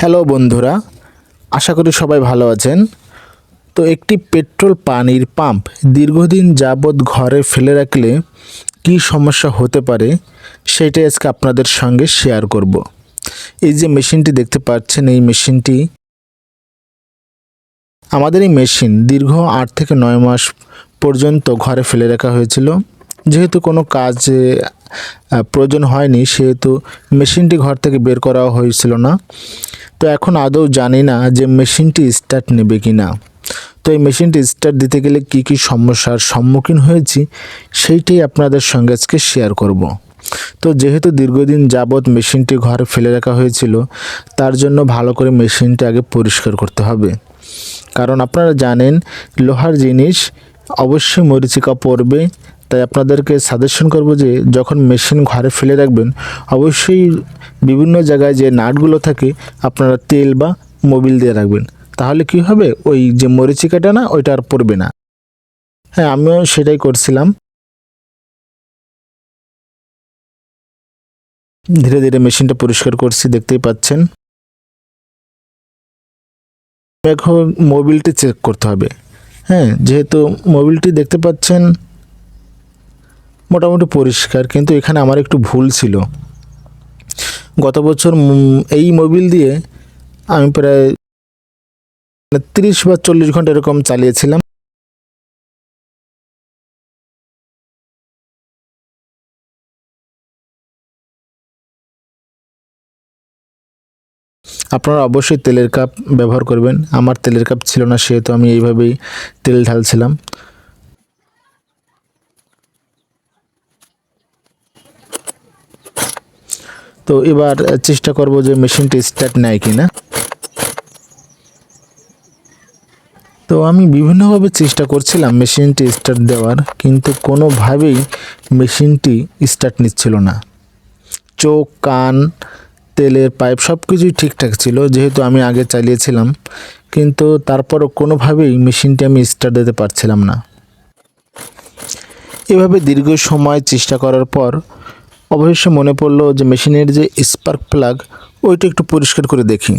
Hello বন্ধুরা, আশা করি সবাই ভালো আছেন। তো একটি পেট্রোল পানির পাম্প দীর্ঘদিন যাবৎ ঘরে ফেলে রাখলে কী সমস্যা হতে পারে, সেটাই আজকে আপনাদের সঙ্গে শেয়ার করব। এই যে মেশিনটি দেখতে পাচ্ছেন, এই মেশিনটি আমাদের এই মেশিন দীর্ঘ আট থেকে নয় মাস পর্যন্ত ঘরে ফেলে রাখা হয়েছিল। যেহেতু কোনো কাজে প্রয়োজন হয়নি, সেহেতু মেশিনটি ঘর থেকে বের করা হয়েছিল না। তো এখন আদৌ জানি না যে মেশিনটি স্টার্ট নেবে কি না তো এই মেশিনটি স্টার্ট দিতে গেলে কি কি সমস্যার সম্মুখীন হয়েছি সেইটাই আপনাদের সঙ্গে আজকে শেয়ার করব। তো যেহেতু দীর্ঘদিন যাবৎ মেশিনটি ঘরে ফেলে রাখা হয়েছিল, তার জন্য ভালো করে মেশিনটি আগে পরিষ্কার করতে হবে। কারণ আপনারা জানেন, লোহার জিনিস অবশ্যই মরিচিকা পড়বে তাই আপনাদেরকে সাজেশন করব যে, যখন মেশিন ঘরে ফেলে রাখবেন, অবশ্যই বিভিন্ন জায়গায় যে নাটগুলো থাকে, আপনারা তেল বা মোবিল দিয়ে রাখবেন। তাহলে কি হবে? ওই যে মরিচিকাটা না, ওইটা আর পড়বে না। হ্যাঁ আমিও সেটাই করছিলাম। ধীরে ধীরে মেশিনটা পরিষ্কার করছি, দেখতেই পাচ্ছেন। এখন মোবিলটি চেক করতে হবে। হ্যাঁ যেহেতু মোবিলটি দেখতে পাচ্ছেন মোটামুটি পরিষ্কার, কিন্তু এখানে আমার একটু ভুল ছিল। গত বছর এই মোবিল দিয়ে আমি প্রায় তিরিশ বা চল্লিশ ঘণ্টা এরকম চালিয়েছিলাম। আপনারা অবশ্যই তেলের কাপ ব্যবহার করবেন। আমার তেলের কাপ ছিল না, সেহেতু আমি এইভাবেই তেল ঢালছিলাম। তো এবার চেষ্টা করব যে মেশিনটি স্টার্ট নেয় কি না তো আমি বিভিন্নভাবে চেষ্টা করছিলাম মেশিনটি স্টার্ট দেওয়ার, কিন্তু কোনোভাবেই মেশিনটি স্টার্ট নিচ্ছিল না। চোখ, কান, তেলের পাইপ সব কিছুই ঠিকঠাক ছিল, যেহেতু আমি আগে চালিয়েছিলাম, কিন্তু তারপরও কোনোভাবেই মেশিনটি আমি স্টার্ট দিতে পারছিলাম না। এভাবে দীর্ঘ সময় চেষ্টা করার পর অবশ্যই মনে পড়ল যে মেশিনের যে স্পার্ক প্লাগ ওইটা একটু পরিষ্কার করে দেখি।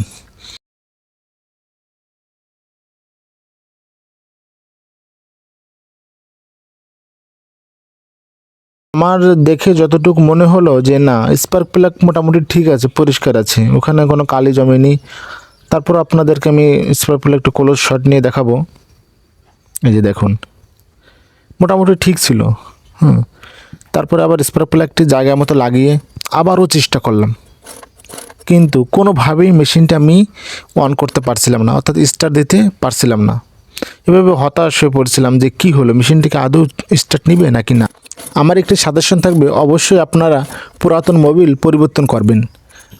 আমার দেখে যতটুকু মনে হলো যে না স্পার্ক প্লাগ মোটামুটি ঠিক আছে, পরিষ্কার আছে, ওখানে কোনো কালি জমেনি। তারপর আপনাদেরকে আমি স্পার্ক প্লাগ একটু ক্লোজ শট নিয়ে দেখাবো। এই যে দেখুন, মোটামুটি ঠিক ছিল। হুম। তারপরে আবার স্পার্ক প্লাগটি জায়গা মতো লাগিয়ে আবারও চেষ্টা করলাম। কিন্তু কোনোভাবেই মেশিনটা আমি অন করতে পারছিলাম না, অর্থাৎ স্টার্ট দিতে পারছিলাম না। এভাবে হতাশ হয়ে পড়ছিলাম যে কি হলো, মেশিনটিকে আদৌ স্টার্ট নিবে নাকি না? আমার একটি সাজেশন থাকবে, অবশ্যই আপনারা পুরাতন মোবিল পরিবর্তন করবেন।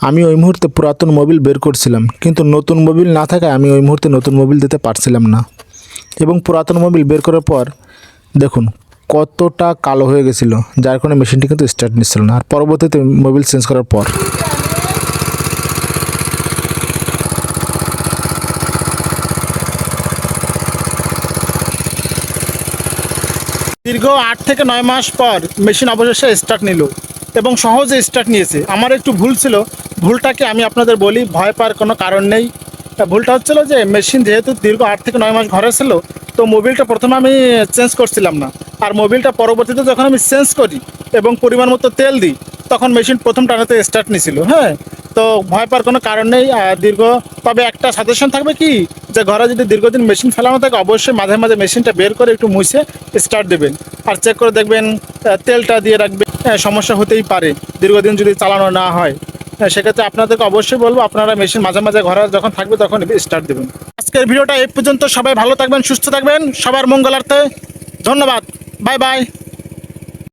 আমি ওই মুহূর্তে পুরাতন মোবিল বের করছিলাম, কিন্তু নতুন মোবিল না থাকায় আমি ওই মুহূর্তে নতুন মোবিল দিতে পারছিলাম না। এবং পুরাতন মোবিল বের করার পর, দেখুন কতটা কালো হয়ে গেছিল, যার কারণে মেশিনটি কিন্তু স্টার্ট নিচ্ছিল না। আর পরবর্তীতে মোবিল চেঞ্জ করার পর। দীর্ঘ আট থেকে নয় মাস পর মেশিন অবশেষে স্টার্ট নিল এবং সহজে স্টার্ট নিয়েছে। আমার একটু ভুল ছিল। ভুলটাকে আমি আপনাদের বলি, ভয় পাওয়ার কোনো কারণ নেই। ভুলটা হচ্ছিল যে মেশিন যেহেতু দীর্ঘ আট থেকে নয় মাস ঘরে ছিল তো মোবিলটা প্রথমে আমি চেঞ্জ করছিলাম না। আর মোবিলটা পরবর্তীতে যখন আমি চেঞ্জ করি এবং পরিমাণ মতো তেল দিই তখন মেশিন প্রথম টানাতে স্টার্ট নিছিল হ্যাঁ? তো ভয় পাওয়ার কোনো কারণ নেই। দীর্ঘ তবে একটা সাজেশন থাকবে কি? যে ঘরে যদি দীর্ঘদিন মেশিন ফেলানো থাকে অবশ্যই মাঝে মাঝে মেশিনটা বের করে একটু মুছে স্টার্ট দেবেন। আর চেক করে দেখবেন তেলটা দিয়ে রাখবেন সমস্যা হতেই পারে। দীর্ঘদিন যদি চালানো না হ্যাঁ, সেক্ষেত্রে আপনাদেরকে অবশ্যই বলব, আপনারা মেশিন মাঝে মাঝে ঘরে যখন থাকবে তখন স্টার্ট দেবেন। আজকের ভিডিওটা এই পর্যন্ত, সবাই ভালো থাকবেন, সুস্থ থাকবেন, সবার মঙ্গলার্থে। ধন্যবাদ বাই বাই